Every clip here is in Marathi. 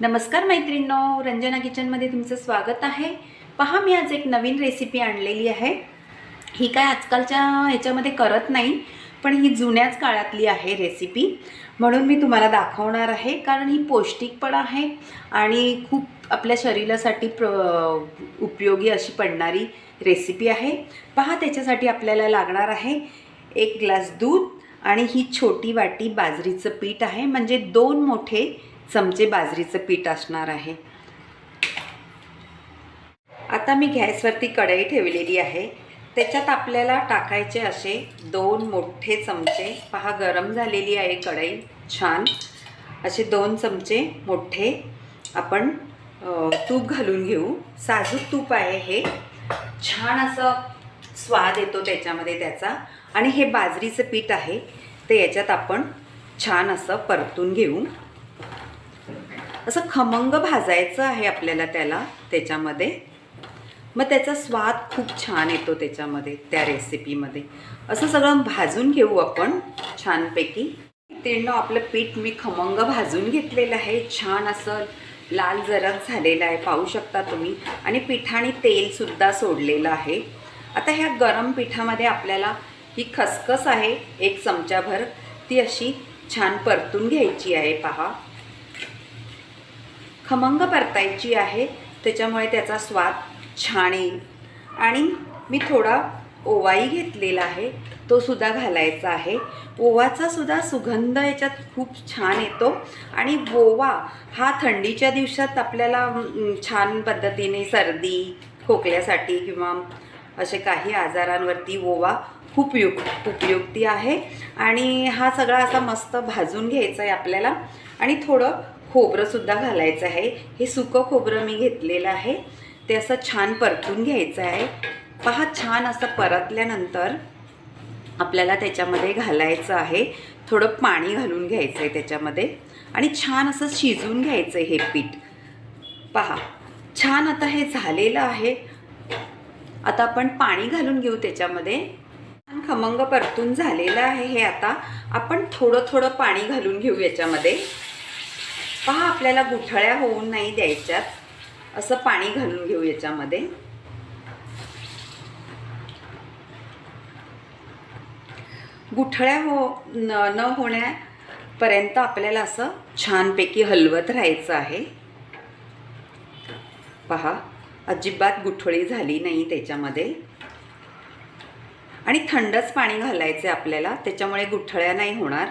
नमस्कार मैत्रिणींनो रंजना किचनमध्ये तुमचं स्वागत आहे. पहा मी आज एक नवीन रेसिपी आणलेली आहे. ही काय आजकालच्या ह्याच्यामध्ये करत नाही पण ही जुन्याच काळातली आहे रेसिपी म्हणून मी तुम्हाला दाखवणार आहे कारण ही पौष्टिक पण आहे आणि खूप आपल्या शरीरासाठी प्र उपयोगी अशी पडणारी रेसिपी आहे. पहा त्याच्यासाठी आपल्याला लागणार आहे एक ग्लास दूध आणि ही छोटी वाटी बाजरीचं पीठ आहे. म्हणजे दोन मोठे चमचे बाजरीचं पीठ असणार आहे. आता मी गॅसवरती कढई ठेवलेली आहे. त्याच्यात आपल्याला टाकायचे असे दोन मोठे चमचे. पहा गरम झालेली आहे कढई. छान. असे दोन चमचे मोठे आपण तूप घालून घेऊ. साजूक तूप आहे हे. छान असं स्वाद येतो त्याच्यामध्ये त्याचा. आणि हे बाजरीचं पीठ आहे. ते याच्यात आपण छान असं परतून घेऊ. असं खमंग भाजायचं आहे आपल्याला त्याला त्याच्यामध्ये. मग त्याचा स्वाद खूप छान येतो त्याच्यामध्ये त्या रेसिपीमध्ये. असं सगळं भाजून घेऊ आपण छानपैकी. तेणं आपलं पीठ मी खमंग भाजून घेतलेलं आहे. छान असं लाल जरक झालेलं आहे पाहू शकता तुम्ही. आणि पिठाने तेलसुद्धा सोडलेलं आहे. आता ह्या गरम पिठामध्ये आपल्याला ही खसखस आहे एक चमचाभर. ती अशी छान परतून घ्यायची आहे पहा. खमंग परतायची आहे त्याच्यामुळे त्याचा स्वाद छान येईल. आणि मी थोडा ओवाही घेतलेला आहे तो सुद्धा घालायचा आहे. ओवाचा सुद्धा सुगंध याच्यात खूप छान येतो. आणि ओवा हा थंडीच्या दिवसात आपल्याला छान पद्धतीने सर्दी खोकल्यासाठी किंवा असे काही आजारांवरती ओवा खूप उपयुक्त उपयुक्ती आहे. आणि हा सगळा असा मस्त भाजून घ्यायचा आहे आपल्याला. आणि थोडं खोबरंसुद्धा घालायचं आहे. हे सुकं खोबरं मी घेतलेलं आहे. ते असं छान परतून घ्यायचं आहे. पहा छान असं परतल्यानंतर आपल्याला त्याच्यामध्ये घालायचं आहे. थोडं पाणी घालून घ्यायचं आहे त्याच्यामध्ये. आणि छान असं शिजवून घ्यायचं आहे हे पीठ. पहा छान आता हे झालेलं आहे. आता आपण पाणी घालून घेऊ त्याच्यामध्ये. छान खमंग परतून झालेलं आहे हे आता. आपण थोडं थोडं पाणी घालून घेऊ याच्यामध्ये. पहा आपल्याला गुठळ्या होऊन नाही द्यायच्यात. असं पाणी घालून घेऊ याच्यामध्ये. गुठळ्या हो न न होण्यापर्यंत आपल्याला असं छानपैकी हलवत राहायचं आहे. पहा अजिबात गुठळी झाली नाही त्याच्यामध्ये. आणि थंडच पाणी घालायचं आहे आपल्याला त्याच्यामुळे गुठळ्या नाही होणार.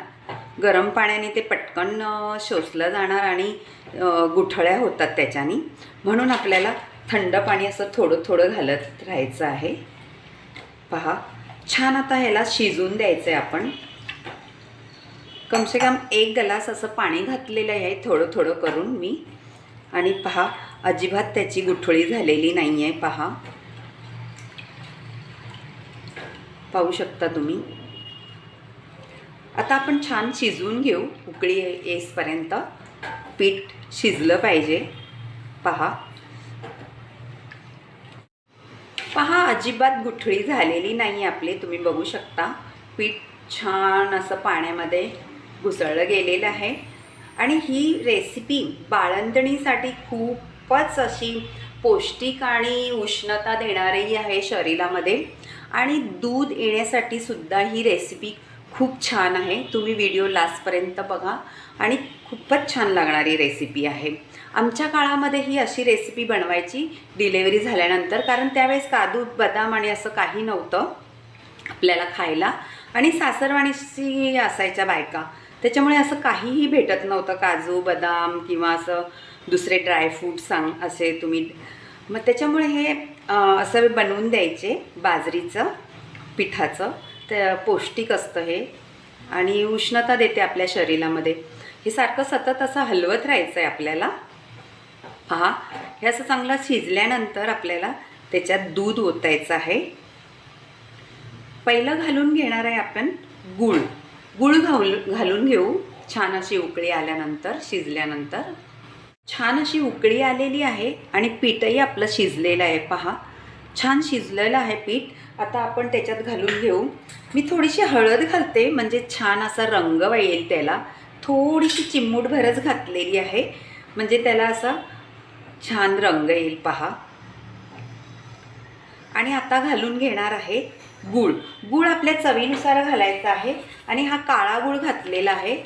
गरम पाण्याने ते पटकन शोषलं जाणार आणि गुठळ्या होतात त्याच्याने. म्हणून आपल्याला थंड पाणी असं थोडं थोडं घालत राहायचं आहे. पहा छान आता ह्याला शिजवून द्यायचं आहे आपण. कमसे कम एक ग्लास असं पाणी घातलेलं आहे थोडं थोडं करून मी. आणि पहा अजिबात त्याची गुठळी झालेली नाही आहे पहा. पाहू शकता तुम्ही. आता आपण छान शिजवून घेऊ उकळी येसपर्यंत पीठ शिजलं पाहिजे. पहा. पहा अजिबात गुठळी झालेली नाही आपली तुम्ही बघू शकता. पीठ छान असं पाण्यामध्ये घुसळलं गेलेलं आहे. आणि ही रेसिपी बाळंतणीसाठी खूपच अशी पौष्टिक आणि उष्णता देणारी आहे शरीरामध्ये. आणि दूध येण्यासाठी सुद्धा ही रेसिपी खूप छान आहे. तुम्ही व्हिडिओ लास्टपर्यंत बघा. आणि खूपच छान लागणारी रेसिपी आहे. आमच्या काळामध्ये ही अशी रेसिपी बनवायची डिलेवरी झाल्यानंतर कारण त्यावेळेस काजू बदाम आणि असं काही नव्हतं आपल्याला खायला. आणि सासरवाणीशी असायच्या बायका. त्याच्यामुळे असं काहीही भेटत नव्हतं. काजू बदाम किंवा असं दुसरे ड्रायफ्रूट सांग असे तुम्ही. मग त्याच्यामुळे हे असं बनवून द्यायचे बाजरीचं पिठाचं. त्या पौष्टिक असतं हे. आणि उष्णता देते आपल्या शरीरामध्ये. हे सारखं सतत असं हलवत राहायचं आहे आपल्याला. पहा हे असं चांगलं शिजल्यानंतर आपल्याला त्याच्यात दूध ओतायचं आहे. पहिलं घालून घेणार आहे आपण गुळ. गुळ घाल घालून घेऊ. छान अशी उकळी आल्यानंतर शिजल्यानंतर. छान अशी उकळी आलेली आहे आणि पीठही आपलं शिजलेलं आहे पहा. छान शिजलेलं आहे पीठ. आता आपण त्याच्यात घालून घेऊ. मी थोडीशी हळद घालते म्हणजे छान असा रंग येईल त्याला. थोडीशी चिमूटभरच घातलेली आहे म्हणजे त्याला असा छान रंग येईल पहा. आणि आता घालून घेणार आहे गूळ. गूळ आपल्या चवीनुसार घालायचा आहे आणि हा काळा गूळ घातलेला आहे.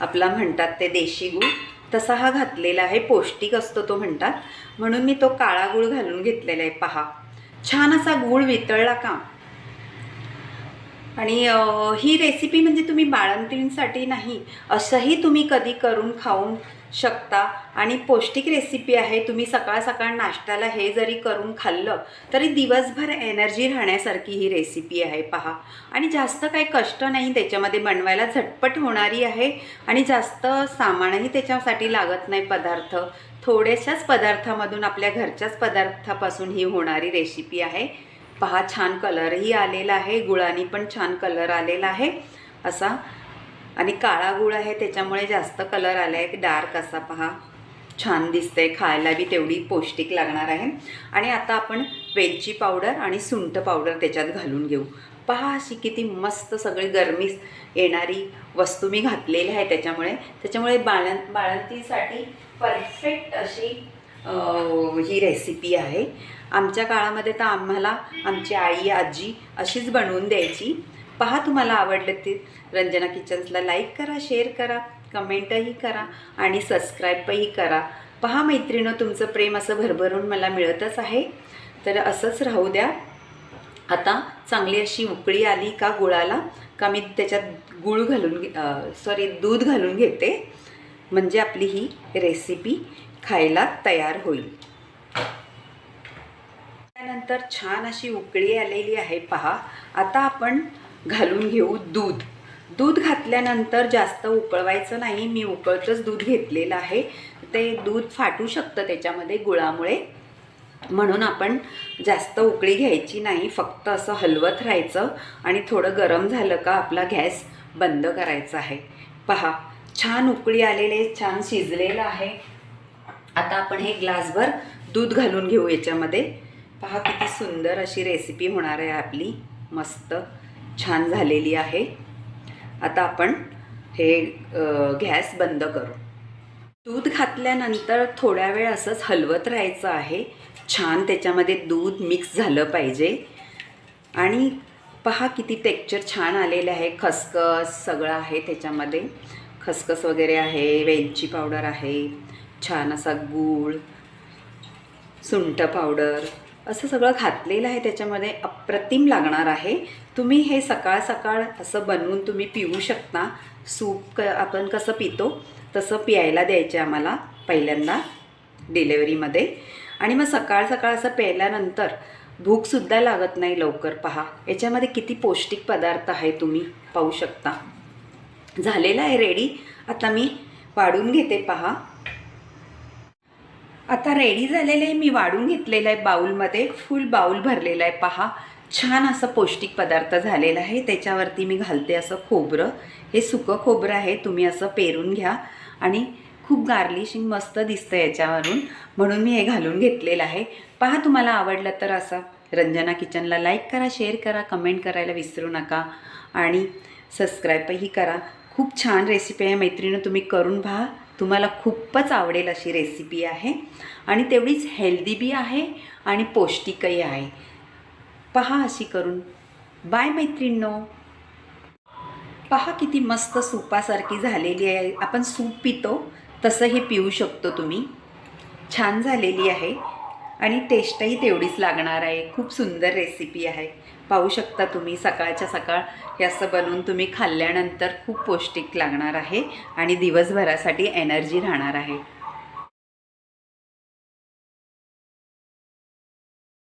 आपला म्हणतात ते देशी गूळ. तसा हा घातलेला आहे पौष्टिक असतो तो म्हणतात. म्हणून मी तो काळा गूळ घालून घेतलेला आहे पहा. छान असा गूळ वितळला का? आणि ही रेसिपी म्हणजे तुम्ही बाळंतींसाठी नाही असंही तुम्ही कधी करून खाऊन शकता. आणि पौष्टिक रेसिपी आहे तुम्ही सकाळ सकाळ नाश्त्याला हे जरी करून खाल्लं तरी दिवसभर एनर्जी राहण्यासारखी ही रेसिपी आहे पहा. आणि जास्त काही कष्ट नाही त्याच्यामध्ये बनवायला झटपट होणारी आहे. आणि जास्त सामानही त्याच्यासाठी लागत नाही पदार्थ. थोड्याशाच पदार्थामधून आपल्या घरच्याच पदार्थापासून ही होणारी रेसिपी आहे. पहा छान कलरही आलेला आहे. गुळाने पण छान कलर आलेला आहे. असा. आणि काळा गुळ आहे त्याच्यामुळे जास्त कलर आला आहे डार्क असा पहा. छान दिसतंय खायला बी तेवढी पौष्टिक लागणार आहे. आणि आता आपण वेलची पावडर आणि सुंठ पावडर त्याच्यात घालून घेऊ. पहा अशी किती मस्त सगळी गरमी येणारी वस्तू मी घातलेली आहे त्याच्यामुळे. त्याच्यामुळे बाळं बाळंतीसाठी परफेक्ट अशी ही रेसिपी आहे. आमच्या काळामध्ये तर आम्हाला आमची आई आजी अशीच बनवून द्यायची. पहा तुम्हाला आवडलं ते रंजना किचन्सला लाईक करा शेअर करा. कमेंटही करा आणि सबस्क्राईबही करा. पहा मैत्रिणं तुमचं प्रेम असं भरभरून मला मिळतच आहे. तर असंच राहू द्या. आता चांगली अशी उकळी आली का गुळाला का मी त्याच्यात गुळ घालून घे सॉरी दूध घालून घेते. म्हणजे आपली ही रेसिपी खायला तयार होईल. त्यानंतर छान अशी उकळी आलेली आहे पहा. आता आपण घालून घेऊ दूध. दूध घातल्यानंतर जास्त उकळवायचं नाही. मी उकळतंच दूध घेतलेलं आहे. ते दूध फाटू शकतं त्याच्यामध्ये गुळामुळे. म्हणून आपण जास्त उकळी घ्यायची नाही. फक्त असं हलवत राहायचं आणि थोडं गरम झालं का आपला गॅस बंद करायचा आहे. पहा छान उकळी आलेले छान शिजलेलं आहे. आता आपण हे ग्लासभर दूध घालून घेऊ याच्यामध्ये. पहा किती सुंदर अशी रेसिपी होणार आहे आपली. मस्त छान झालेली आहे. आता आपण हे गॅस बंद करू. दूध घातल्यानंतर थोड्या वेळ असंच हलवत राहायचं आहे. छान त्याच्यामध्ये दूध मिक्स झालं पाहिजे. आणि पहा किती टेक्चर छान आलेलं आहे. खसखस सगळं आहे त्याच्यामध्ये. खसखस वगैरे आहे वेलची पावडर आहे छान असा गूळ सुंठ पावडर असं सगळं घातलेलं आहे त्याच्यामध्ये अप्रतिम लागणार आहे. तुम्ही हे सकाळ सकाळ असं बनवून तुम्ही पिऊ शकता. सूप क आपण कसं पितो तसं प्यायला द्यायचे आम्हाला पहिल्यांदा डिलेवरीमध्ये आणि मग सकाळ सकाळ असं प्यायल्यानंतर भूकसुद्धा लागत नाही लवकर पहा. याच्यामध्ये किती पौष्टिक पदार्थ आहे तुम्ही पाहू शकता. झालेला आहे रेडी आता मी वाढून घेते पहा. आता रेडी झालेलं आहे मी वाढून घेतलेलं आहे बाऊलमध्ये फुल बाऊल भरलेला आहे पहा. छान असं पौष्टिक पदार्थ झालेला आहे. त्याच्यावरती मी घालते असं खोबरं. हे सुकं खोबरं आहे तुम्ही असं पेरून घ्या. आणि खूप गार्लिशिंग मस्त दिसतं याच्यावरून. म्हणून मी हे घालून घेतलेलं आहे. पहा तुम्हाला आवडलं तर असं. रंजना किचनला लाईक करा शेअर करा कमेंट करायला विसरू नका. आणि सबस्क्राईबही करा. खूप छान रेसिपी आहे मैत्रिणी तुम्ही करून पहा. तुम्हाला खूपच आवडेल अशी रेसिपी आहे. आणि तेवढीच हेल्दी बी आहे आणि पौष्टिकही आहे. पहा अशी करून. बाय मैत्रिणींनो. पहा किती मस्त सूपासारखी झालेली आहे. आपण सूप पितो तसं हे पिऊ शकतो तुम्ही. छान झालेली आहे. आणि टेस्टही तेवढीच लागणार आहे. खूप सुंदर रेसिपी आहे. पाहू शकता तुम्ही सकाळच्या सकाळ हे असं बनवून तुम्ही खाल्ल्यानंतर खूप पौष्टिक लागणार आहे आणि दिवसभरासाठी एनर्जी राहणार आहे.